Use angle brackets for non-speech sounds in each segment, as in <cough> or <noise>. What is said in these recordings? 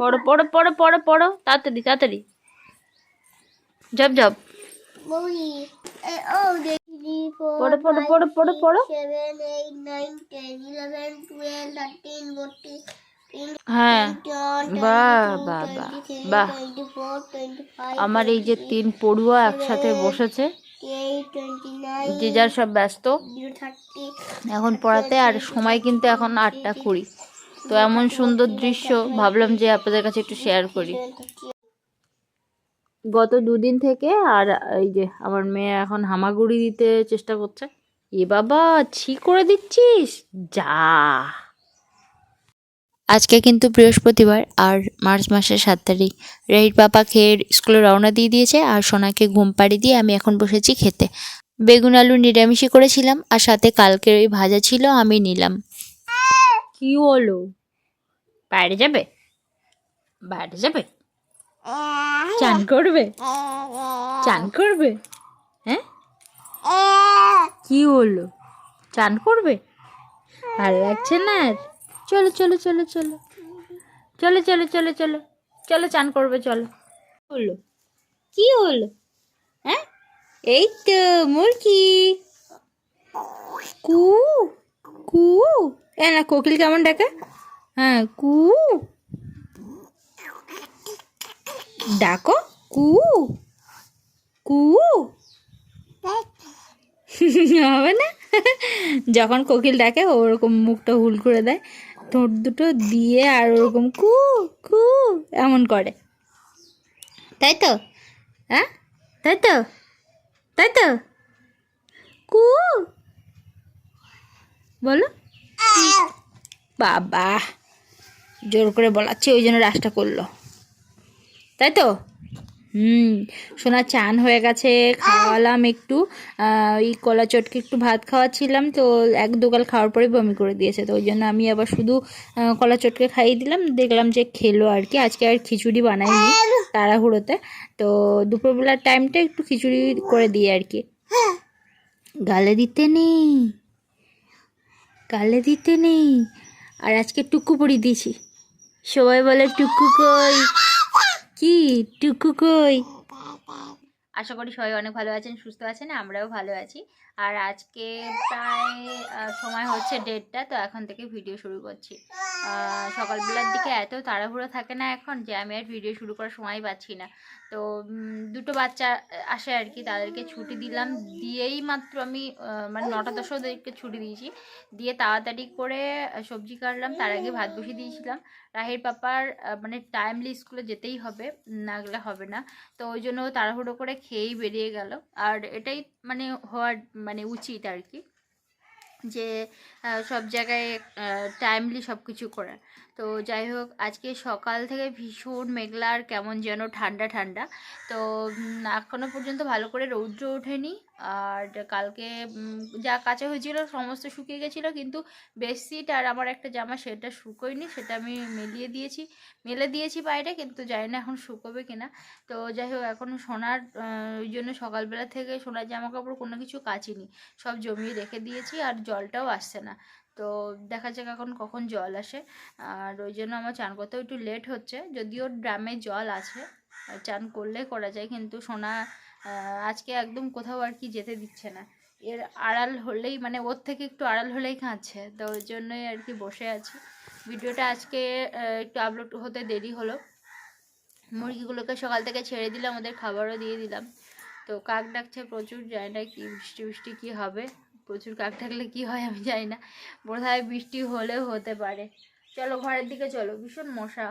পড়ো পড়ো পড়ো পড়ো পড়ো। তাড়াতাড়ি তাড়াতাড়ি। জব জব পড়ো হ্যাঁ। বাহ বাহ। আমার এই যে তিন পড়ুয়া একসাথে বসেছে, যে যার সব ব্যস্ত। এখন পড়াতে আর সময় কিন্তু এখন আটটা কুড়ি। তো এমন সুন্দর দৃশ্য ভাবলাম যে আপনাদের কাছে একটু শেয়ার করি। গত দুদিন থেকে আর এই যে আমার মেয়ে এখন হামাগুড়ি দিতে চেষ্টা করছে। এ বাবা, ছি করে দিচ্ছিস? যা। আজকে কিন্তু বৃহস্পতিবার আর মার্চ মাসের সাত তারিখ। রাইট পাপা খেয়ে স্কুলে রওনা দিয়ে দিয়েছে আর সোনাকে ঘুম পাড়ি দিয়ে আমি এখন বসেছি খেতে। বেগুন আলু নিরামিষই করেছিলাম আর সাথে কালকের ওই ভাজা ছিল আমি নিলাম। কি হলো? বাইরে যাবে? বাইরে যাবে? চান করবে? চান করবে? হ্যাঁ? কি হলো? চান করবে? ভালো লাগছে না আর। চলো চলো চলো চলো। চলো চলো চলো চলো। চলো, চান করবে, চলো। হলো? কি হলো? হ্যাঁ? এই তো, মুরগি। কু কু। এ না, কোকিল কেমন ডাকে? হ্যাঁ কু। ডাকো, কু। কু। হবে না? যখন কোকিল ডাকে ওরকম মুখটা হুল করে দেয়। ঠোঁট দুটো দিয়ে আর ওরকম কু কু, এমন করে। তাই তো? হ্যাঁ তাই তো? তাই তো? কু। বলো। বাবা। জোর করে বলাচ্ছে, ওই জন্য রাসটা করল। তাই তো? হুম, সোনা চান হয়ে গেছে, খাওয়ালাম একটু ওই কলা চটকে একটু ভাত খাওয়াচ্ছিলাম, তো এক দুগাল খাওয়ার পরে বমি করে দিয়েছে, তো ওই জন্য আমি আবার শুধু কলা চটকে খাইয়ে দিলাম, দেখলাম যে খেলো আর কি, আজকে আর খিচুড়ি বানাইনি তাড়াহুড়োতে, তো দুপুরবেলার টাইমটা একটু খিচুড়ি করে দিই আর কি। গালে দিতে নেই, গালে দিতে নেই, আর আজকে টুকু পরি দিয়েছি। সবাই বলে, টুকু কই? কি? টুকু কই? আশা করি সবাই অনেক ভালো আছেন, সুস্থ আছেন, আমরাও ভালো আছি। আর আজকে প্রায় সময় হচ্ছে ডেটটা তো এখন থেকে ভিডিও শুরু করছি। সকালবেলার দিকে এত তাড়াহুড়ো থাকে না এখন যে আমি আর ভিডিও শুরু করার সময় পাচ্ছি না। তো দুটো বাচ্চা আসে আর কি, তাদেরকে ছুটি দিলাম। দিয়েই মাত্র আমি মানে নটা দশ ওদেরকে ছুটি দিয়েছি। দিয়ে তাড়াতাড়ি করে সবজি কাটলাম, তার আগে ভাত বসিয়ে দিয়েছিলাম। রাহের পাপার মানে টাইমলি স্কুলে যেতেই হবে, না গেলে হবে না। তো ওই জন্য তাড়াহুড়ো করে খেয়েই বেরিয়ে গেল। আর এটাই মানে হওয়ার মানে উচিত আর কি। যে সব জায়গায় টাইমলি সব কিছু করা। তো যাই হোক আজকে সকাল থেকে ভীষণ মেঘলা আর কেমন যেন ঠান্ডা ঠান্ডা। তো উম, এখনও পর্যন্ত ভালো করে রৌদ্র ওঠেনি। আর কালকে যা কাঁচা হয়েছিল সমস্ত শুকিয়ে গেছিল কিন্তু বেডশিট আর আমার একটা জামা সেটা শুকোয়নি সেটা আমি মেলিয়ে দিয়েছি। মেলে দিয়েছি বাইরে কিন্তু জানি না এখন শুকোবে কিনা। তো যাই হোক এখন সোনার ওই জন্য সকালবেলা থেকে সোনার জামা কাপড় কোনো কিছু কাচিনি। সব জমিয়ে রেখে দিয়েছি আর জলটাও আসছে না। তো দেখা যাক এখন কখন জল আসে। আর ওই জন্য আমার চান করতেও একটু লেট হচ্ছে। যদিও ড্রামে জল আছে চান করলে করা যায়, কিন্তু সোনা আজকে একদম কোথাও আর কি যেতে দিচ্ছে না। এর আড়াল হলেই মানে ওর থেকে একটু আড়াল হলেই কাঁদছে, তো ওই জন্যই আর কি বসে আছি। ভিডিওটা আজকে একটু আপলোড হতে দেরি হলো। মুরগিগুলোকে সকাল থেকে ছেড়ে দিলাম, ওদের খাবারও দিয়ে দিলাম। তো কাক ডাকছে প্রচুর, জানি না কি বৃষ্টি বৃষ্টি কী হবে। প্রচুর কাক থাকলে কি হয় আমি জানি না। বোধহয় বৃষ্টি হলেও হতে পারে। চলো ঘরের দিকে চলো, ভীষণ মশা।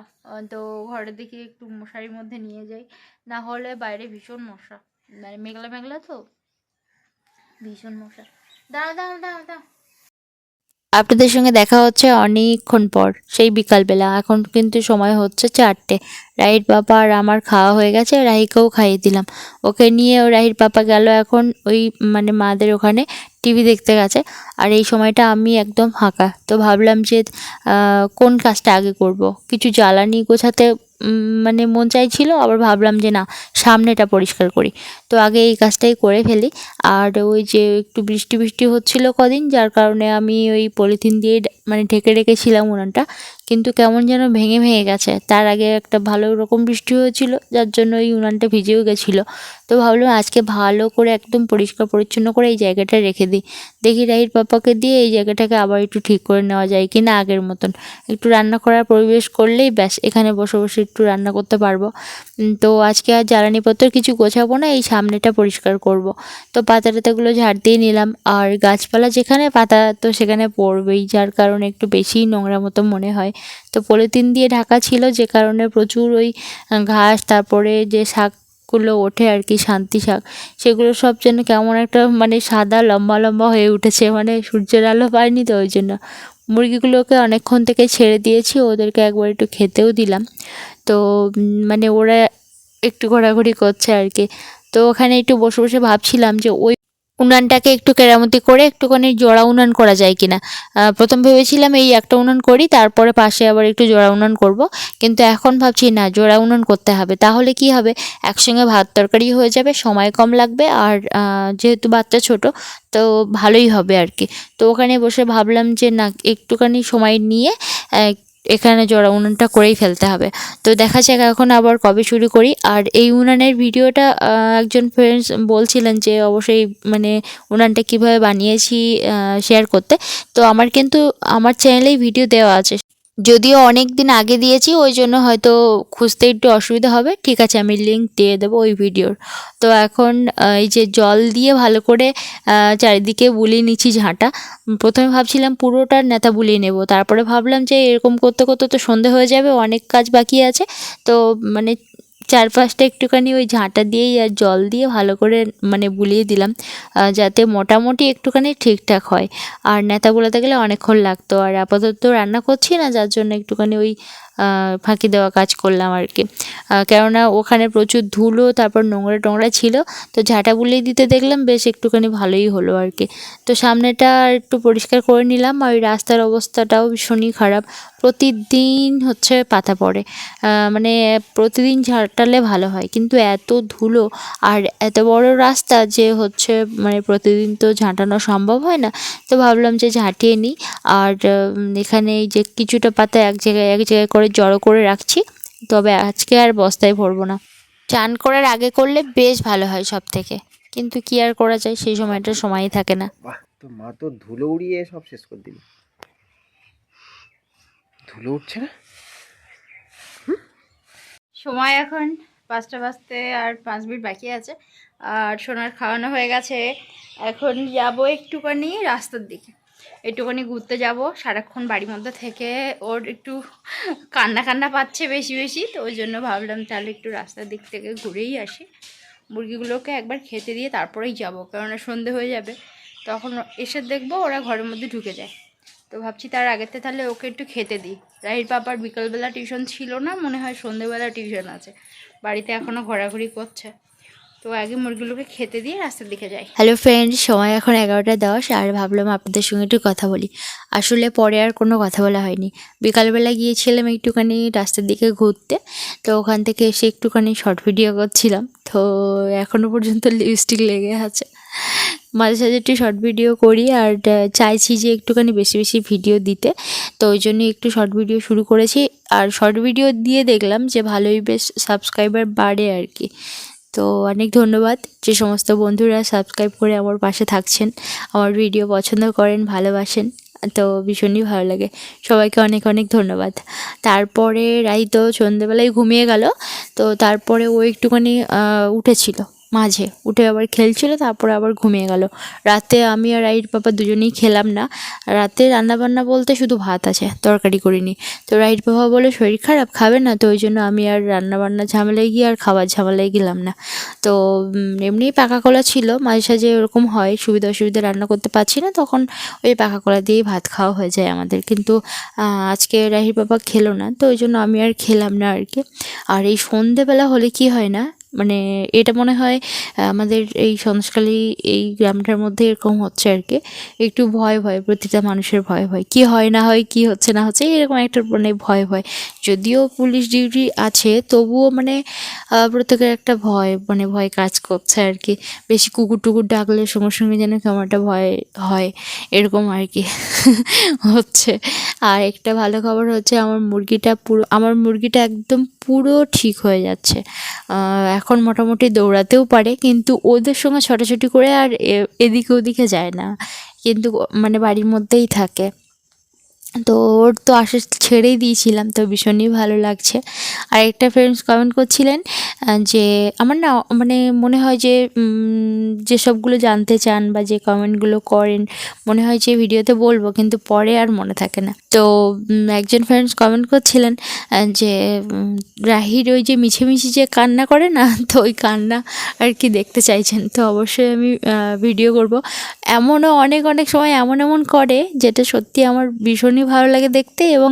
তো ঘরের দিকে একটু মশারির মধ্যে নিয়ে যাই। না হলে বাইরে ভীষণ মশা। মানে মেঘলা মেঘলা তো? ভীষণ মশা। দাঁড়াও দাঁড়াও দাঁড়াও দাঁড়াও। আপনাদের সঙ্গে দেখা হচ্ছে অনেকক্ষণ পর, সেই বিকালবেলা। এখন কিন্তু সময় হচ্ছে চারটে। রাহির পাপা আর আমার খাওয়া হয়ে গেছে, রাহিকেও খাইয়ে দিলাম। ওকে নিয়ে ও রাহির পাপা গেল এখন ওই মানে মাদের ওখানে টিভি দেখতে গেছে। আর এই সময়টা আমি একদম ফাঁকা। তো ভাবলাম যে কোন কাজটা আগে করব? কিছু জ্বালানি গোছাতে মানে মন চাইছিল, আবার ভাবলাম যে না, সামনেটা পরিষ্কার করি। তো আগে এই কাজটাই করে ফেলি। আর ওই যে একটু বৃষ্টি বৃষ্টি হচ্ছিল কদিন, যার কারণে আমি ওই পলিথিন দিয়ে মানে ঢেকে রেখেছিলাম উনানটা। কিন্তু কেমন যেন ভেঙে ভেঙে গেছে। তার আগে একটা ভালো রকম বৃষ্টি হয়েছিল, যার জন্য ওই উনানটা ভিজেও গেছিল। তো ভাবলাম আজকে ভালো করে একদম পরিষ্কার পরিচ্ছন্ন করে এই জায়গাটা রেখে দিই। দেখি রাহির পাপাকে দিয়ে এই জায়গাটাকে আবার একটু ঠিক করে নেওয়া যায় কি না আগের মতন। একটু রান্না করার পরিবেশ করলেই ব্যাস, এখানে বসে বসে একটু রান্না করতে পারব। তো আজকে আর জ্বালানিপত্র কিছু গোছাবো না, এই সামনেটা পরিষ্কার করব। তো পাতা টাতাগুলো ঝাড় দিয়ে নিলাম। আর গাছপালা যেখানে পাতা, তো সেখানে পড়বেই, যার কারণে একটু বেশিই নোংরা মতো মনে হয়। তো পলিথিন দিয়ে ঢাকা ছিল, যে কারণে প্রচুর ওই ঘাস, তারপরে যে শাকগুলো ওঠে আর কি, শান্তি শাক, সেগুলো সব যেন কেমন একটা মানে সাদা, লম্বা লম্বা হয়ে উঠেছে। মানে সূর্যের আলো পায়নি তো ওই জন্য। মুরগিগুলোকে অনেকক্ষণ থেকে ছেড়ে দিয়েছি, ওদেরকে একবার একটু খেতেও দিলাম। তো মানে ওরা একটু ঘোরাঘুরি করছে আর কি। তো ওখানে একটু বসে বসে ভাবছিলাম যে ওই উনানটাকে একটু কেরামতি করে একটুখানি জোড়া উনান করা যায় কিনা। প্রথম ভেবেছিলাম এই একটা উনান করি, তারপরে পাশে আবার একটু জোড়া উনান করব। কিন্তু এখন ভাবছি, না, জোড়া উনান করতে হবে। তাহলে কি হবে? একসঙ্গে ভাত তরকারি হয়ে যাবে, সময় কম লাগবে আর যেহেতু বাচ্চা ছোট, তো ভালোই হবে আর কি। তো ওখানে বসে ভাবলাম যে, না, একটুখানি সময় নিয়ে এখানে জোড়া উনুনটা করেই ফেলতে হবে। তো দেখা যাক এখন আবার কবে শুরু করি। আর এই উনানের ভিডিওটা একজন ফ্রেন্ডস বলছিলেন যে অবশ্যই মানে উনানটা কীভাবে বানিয়েছি শেয়ার করতে। তো আমার কিন্তু, আমার চ্যানেলেই ভিডিও দেওয়া আছে। যদিও অনেক দিন আগে দিয়েছি, ওই জন্য হয়তো খুঁজতে একটু অসুবিধা হবে। ঠিক আছে, আমি লিঙ্ক দিয়ে দেবো ওই ভিডিওর তো এখন এই যে জল দিয়ে ভালো করে চারিদিকে বুলিয়ে নিচ্ছি ঝাঁটা। প্রথমে ভাবছিলাম পুরোটার নেতা বুলিয়ে নেব, তারপরে ভাবলাম যে এরকম করতে করতে তো সন্ধে হয়ে যাবে, অনেক কাজ বাকি আছে। তো মানে চারপাশটা একটুখানি ওই ঝাঁটা দিয়েই আর জল দিয়ে ভালো করে মানে বুলিয়ে দিলাম যাতে মোটামুটি একটুখানি ঠিকঠাক হয়। আর নেতা বোলাতে গেলে অনেকক্ষণ লাগতো। আর আপাতত রান্না করছি না, যার জন্য একটুখানি ওই ফাঁকি দেওয়া কাজ করলাম আর কি। কেননা ওখানে প্রচুর ধুলো, তারপর নোংরা টোংরা ছিল। তো ঝাঁটা বুলিয়ে দিতে দেখলাম, বেশ একটুখানি ভালোই হলো আর কি। তো সামনেটা একটু পরিষ্কার করে নিলাম আর ওই রাস্তার অবস্থাটাও ভীষণই খারাপ। প্রতিদিন হচ্ছে পাতা পড়ে। মানে প্রতিদিন ঝাঁটালে ভালো হয়। কিন্তু এত ধুলো আর এত বড় রাস্তা যে হচ্ছে মানে প্রতিদিন তো ঝাঁটানো সম্ভব হয় না। তো ভাবলাম যে ঝাঁটিয়ে নিই। আর এখানে যে কিছুটা পাতা এক জায়গায় এক জায়গায় করে জড়ো করে রাখছি। তবে আজকে আর বস্তায় ভরবো না। চান করার আগে করলে বেশ ভালো হয় সব থেকে কিন্তু কি আর করা যায়? সেই সময়টা সময়ই থাকে না। তো মা তো ধুলো উড়িয়ে সব শেষ করে দিল। ধুলো উঠছে না? সময় এখন পাঁচটা বাজতে আর পাঁচ মিনিট বাকি আছে। আর সোনার খাওয়ানো হয়ে গেছে। এখন যাব একটুখানি রাস্তার দিকে। একটুখানি ঘুরতে যাব, সারাক্ষণ বাড়ির মধ্যে থেকে ওর একটু কান্না কান্না পাচ্ছে বেশি বেশি, তো ওই জন্য ভাবলাম তাহলে একটু রাস্তার দিক থেকে ঘুরেই আসি। মুরগিগুলোকে একবার খেতে দিয়ে তারপরেই যাব, কেননা সন্ধে হয়ে যাবে। তখন এসে দেখব ওরা ঘরের মধ্যে ঢুকে যায়। তো ভাবছি তার আগেতে তাহলে ওকে একটু খেতে দিই। রাহির পাপার বিকালবেলা টিউশন ছিল না, মনে হয় সন্ধেবেলা টিউশন আছে। বাড়িতে এখনও ঘোরাঘুরি করছে। তো আগে মুরগিগুলোকে খেতে দিয়ে রাস্তার দিকে যাই। হ্যালো ফ্রেন্ডস সময় এখন এগারোটা দশ, আর ভাবলাম আপনাদের সঙ্গে একটু কথা বলি। আসলে পরে আর কোনো কথা বলা হয়নি। বিকালবেলা গিয়েছিলাম একটুখানি রাস্তার দিকে ঘুরতে, তো ওখান থেকে এসে একটুখানি শর্ট ভিডিও করছিলাম। তো এখনও পর্যন্ত লিপস্টিক লেগে আছে। মাঝে সাঝে একটু শর্ট ভিডিও করি, আর চাইছি যে একটুখানি বেশি বেশি ভিডিও দিতে। তো ওই জন্য একটু শর্ট ভিডিও শুরু করেছি। আর শর্ট ভিডিও দিয়ে দেখলাম যে ভালোই বেশ সাবস্ক্রাইবার বাড়ে আর কি। তো অনেক ধন্যবাদ যে সমস্ত বন্ধুরা সাবস্ক্রাইব করে আমার পাশে থাকছেন, আমার ভিডিও পছন্দ করেন, ভালোবাসেন, তো ভীষণই ভালো লাগে। সবাইকে অনেক অনেক ধন্যবাদ। তারপরে রাই তো সন্ধেবেলায় ঘুমিয়ে গেল, তো তারপরে ও একটুখানি উঠেছিল। মাঝে। উঠে আবার খেলছিল তারপরে আবার ঘুমিয়ে গেল। রাতে আমি আর রাইট বাবা দুজনেই খেলাম না। রাতে রান্নাবান্না বলতে শুধু ভাত আছে তরকারি করিনি। তো রাইট বাবা বলে শরীর খারাপ খাবে না? তো ওই জন্য আমি আর রান্নাবান্না ঝামেলায় গিয়ে আর খাবার ঝামেলায় গেলাম না। তো উম, এমনিই পাকা কলা ছিল মাঝে সাঝে ওরকম হয় সুবিধা অসুবিধা রান্না করতে পারছি না তখন ওই পাকা কলা দিয়েই ভাত খাওয়া হয়ে যায় আমাদের। কিন্তু আজকে রাহির বাবা খেলো না তো ওই জন্য আমি আর খেলাম না আর কি। আর এই সন্ধেবেলা হলে কি হয় না মানে এটা মনে হয় আমাদের এই সন্দেশখালী এই গ্রামটার মধ্যে এরকম হচ্ছে আর কি। একটু ভয় ভয়, প্রতিটা মানুষের ভয় ভয়। কি হয় না হয়, কি হচ্ছে না হচ্ছে, এরকম একটা মানে ভয় ভয়। যদিও পুলিশ ডিউটি আছে, তবুও মানে প্রত্যেকের একটা ভয় মানে ভয় কাজ করছে আর কি। বেশি কুকুর টুকুর ডাকলে সঙ্গে সঙ্গে যেন কেমন একটা ভয় হয়, এরকম আর কি <laughs> হচ্ছে। আর একটা ভালো খবর হচ্ছে, আমার মুরগিটা পুরো, আমার মুরগিটা একদম পুরো ঠিক হয়ে যাচ্ছে। এখন মোটামুটি দৌড়াতেও পারে, কিন্তু ওদের সঙ্গে ছোটাছুটি করে আর এদিকে ওদিকে যায় না। কিন্তু মানে বাড়ির মধ্যেই থাকে। তো ওর তো আশা ছেড়েই দিয়েছিলাম, তো ভীষণই ভালো লাগছে। আর একটা ফ্রেন্ডস কমেন্ট করছিলেন যে আমার না মানে মনে হয় যে যেসবগুলো জানতে চান বা যে কমেন্টগুলো করেন, মনে হয় যে ভিডিওতে বলব, কিন্তু পরে আর মনে থাকে না। তো একজন ফ্রেন্ডস কমেন্ট করছিলেন যে রাহির ওই যে মিছেমিছি যে কান্না করে না, <laughs> তো ওই কান্না আর কি দেখতে চাইছেন। তো অবশ্যই আমি ভিডিও করব। এমনও অনেক অনেক সময় এমন এমন করে, যেটা সত্যি আমার ভীষণই ভালো লাগে দেখতে এবং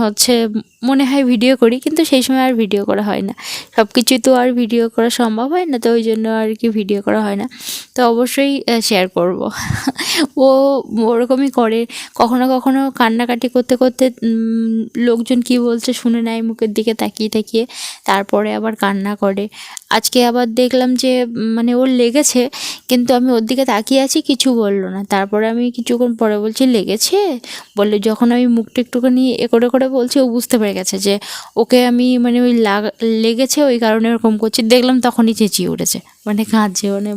হচ্ছে মনে হয় ভিডিও করি, কিন্তু সেই সময় আর ভিডিও করা হয় না। সব কিছুই তো আর ভিডিও করা সম্ভব হয় না, তো ওই জন্য আর কি ভিডিও করা হয় না। তো অবশ্যই শেয়ার করব। ও ওরকমই করে। কখনো কখনো কান্নাকাটি করতে করতে লোকজন কি বলছে শুনে নেয়, মুখের দিকে তাকিয়ে তাকিয়ে। তারপরে আবার কান্না করে। আজকে আবার দেখলাম যে মানে ওর লেগেছে, কিন্তু আমি ওর দিকে তাকিয়ে আছি, কিছু বলল না। তারপরে আমি কিছুক্ষণ পরে বলছি, লেগেছে? বললে, যখন আমি মুখটা একটুখানি এ করে করে বলছি, ও বুঝতে পেরে গেছে যে ওকে আমি মানে ওই লাগ লেগেছে ওই কারণে ওরকম করছি। দেখলাম তখনই চেঁচিয়ে উঠেছে। মানে কাঁদছে মানে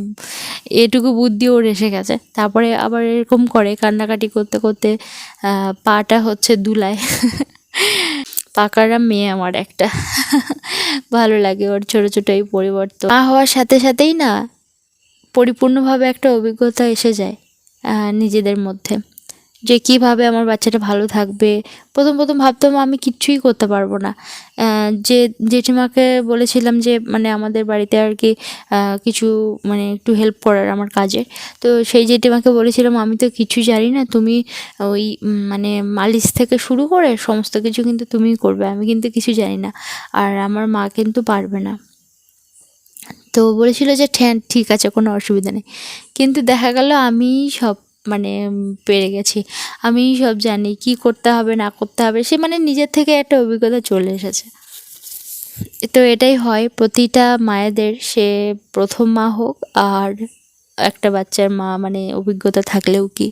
এটুকু বুদ্ধি ওর এসে গেছে। তারপরে আবার এরকম করে কান্নাকাটি করতে করতে পাটা হচ্ছে দুলায়। <laughs> পাকারা মেয়ে আমার একটা। <laughs> ভালো লাগে ওর ছোটো ছোটো এই পরিবর্তন। মা হওয়ার সাথে সাথেই না পরিপূর্ণভাবে একটা অভিজ্ঞতা এসে যায় নিজেদের মধ্যে। যে কীভাবে আমার বাচ্চাটা ভালো থাকবে। প্রথম প্রথম ভাবতাম আমি কিচ্ছুই করতে পারব না। যে জেঠিমাকে বলেছিলাম যে মানে আমাদের বাড়িতে আর কি কিছু মানে একটু হেল্প করার আমার কাজে তো সেই জেঠিমাকে বলেছিলাম, আমি তো কিছু জানি না, তুমি ওই মানে মালিশ থেকে শুরু করে সমস্ত কিছু কিন্তু তুমিই করবে, আমি কিন্তু কিছু জানি না। আর আমার মা কিন্তু পারবে না। তো বলেছিল যে, ঠ্যাঁ, ঠিক আছে, কোনো অসুবিধা নেই। কিন্তু দেখা গেল আমি সব মানে পেরে গেছি। আমি সব জানি কি করতে হবে, না করতে হবে, সে মানে নিজের থেকে একটা অভিজ্ঞতা চলে এসেছে। তো এটাই হয়, প্রতিটা মায়েদের সে প্রথম মা হোক আর একটা বাচ্চার মা মানে অভিজ্ঞতা থাকলেও কি।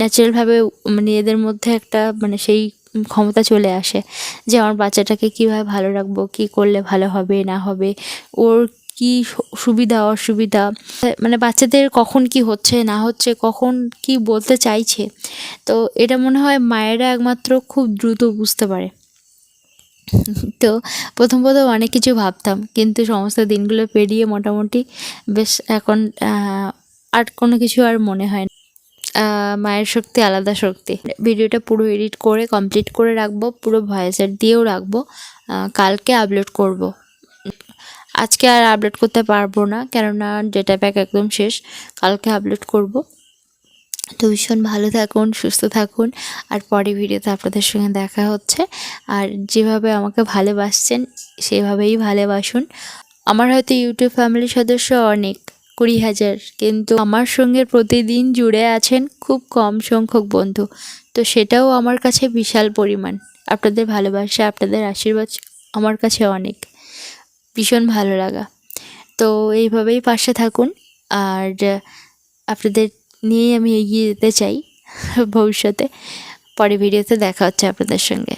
ন্যাচারালভাবে মানে এদের মধ্যে একটা মানে সেই ক্ষমতা চলে আসে যে, আমার বাচ্চাটাকে কীভাবে ভালো রাখব, কী করলে ভালো হবে, না হবে। ওর কি সুবিধা, অসুবিধা? মানে বাচ্চাদের কখন কি হচ্ছে, না হচ্ছে, কখন কি বলতে চাইছে? তো এটা মনে হয় মায়েরা একমাত্র খুব দ্রুত বুঝতে পারে। তো প্রথম প্রথম অনেক কিছু ভাবতাম, কিন্তু সমস্ত দিনগুলো পেরিয়ে মোটামুটি বেশ এখন আর কোনো কিছু আর মনে হয় না। মায়ের শক্তি আলাদা শক্তি। ভিডিওটা পুরো এডিট করে, কমপ্লিট করে রাখব, পুরো ভয়েসের দিয়েও রাখব। কালকে আপলোড করব। আজকে আর আপলোড করতে পারব না, কেননা ডেটা প্যাক একদম শেষ। কালকে আপলোড করব। তো ভীষণ ভালো থাকুন, সুস্থ থাকুন, আর পরে ভিডিওতে আপনাদের সঙ্গে দেখা হচ্ছে। আর যেভাবে আমাকে ভালোবাসছেন, সেভাবেই ভালোবাসুন। আমার হয়তো ইউটিউব ফ্যামিলির সদস্য অনেক, কুড়ি হাজার, কিন্তু আমার সঙ্গে প্রতিদিন জুড়ে আছেন খুব কম সংখ্যক বন্ধু। তো সেটাও আমার কাছে বিশাল পরিমাণ। আপনাদের ভালোবাসা, আপনাদের আশীর্বাদ আমার কাছে অনেক। ভীষণ ভালো লাগা। তো এইভাবেই পাশে থাকুন। আর আপনাদের নিয়েই আমি এগিয়ে যেতে চাই ভবিষ্যতে। পরে ভিডিওতে দেখা হচ্ছে আপনাদের সঙ্গে।